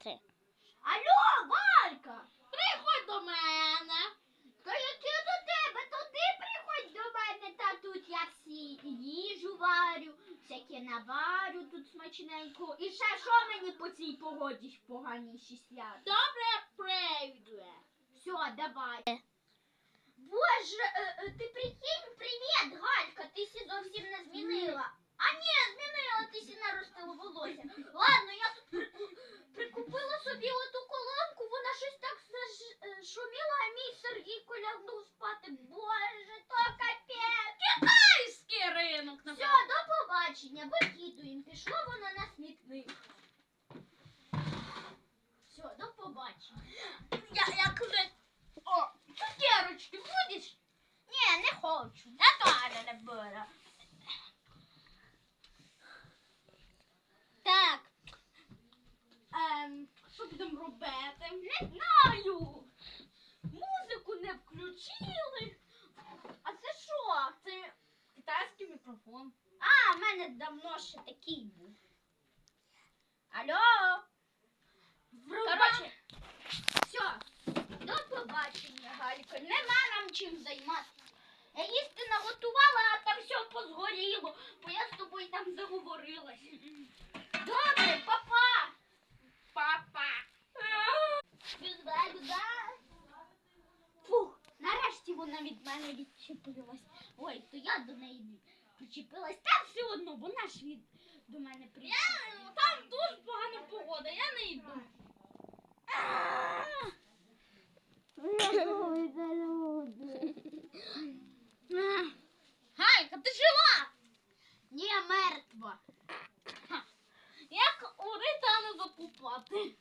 спати. Алло, Валька! Приходь до мене. Та яке до тебе? То ти приходь до мене, та тут я всі їжу варю, всяке наварю тут смачненько. І ще що мені по цій погоді поганіші свят? Добре, прийду. Все, давай. Боже, е, е, ти прикинь, мій Сергій колягнув спати. Боже, то капець. Китайський ринок. Все, до побачення, викидуємо. Пішло воно на смітник. Все, до побачення. Я, я коли... О, цукерочки будеш? Ні, не хочу. Я теж не буду. Так. Ем, що будемо робити? Не знаю. Музику не включили. А це що? Це китайський мікрофон. А, в мене давно ще такий був. Алло. Коротше, все. До побачення, Галько. Нема нам чим займатися. Я їсти наготувала, а там все позгоріло, бо я з тобою там заговорилась. Добре, папа. Папа. Фух, нарешті вона від мене відчепилась. Ой, то я до неї причепилась. Та все одно, вона ж від до мене прийшла. Там дуже погана погода, я не йду. Гайка, ти жива? Ні, мертва. Як у Ритана закупати?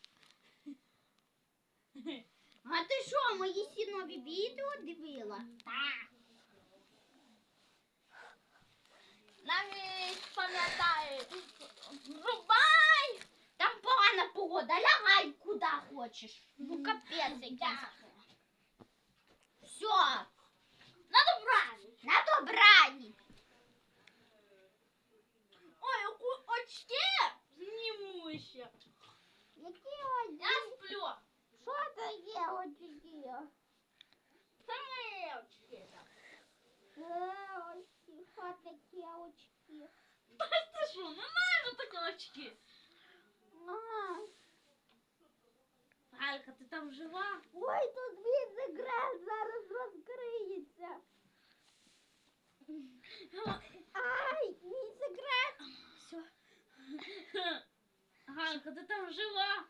А ти що, мої всі нові відео дивила? куди хочеш. Ну капець якийсь. Все, На добраніч. на добрані. Ой, оку- очки зніму ще. Які Я сплю. Що таке очки? Це мої очки. Очки, що таке очки? Та ти що, немає вже такі очки. Галька, ти там жива? Ой, тут він секрет зараз розкриється. Ай, мій секрет. Все. Ганка, ти там жива?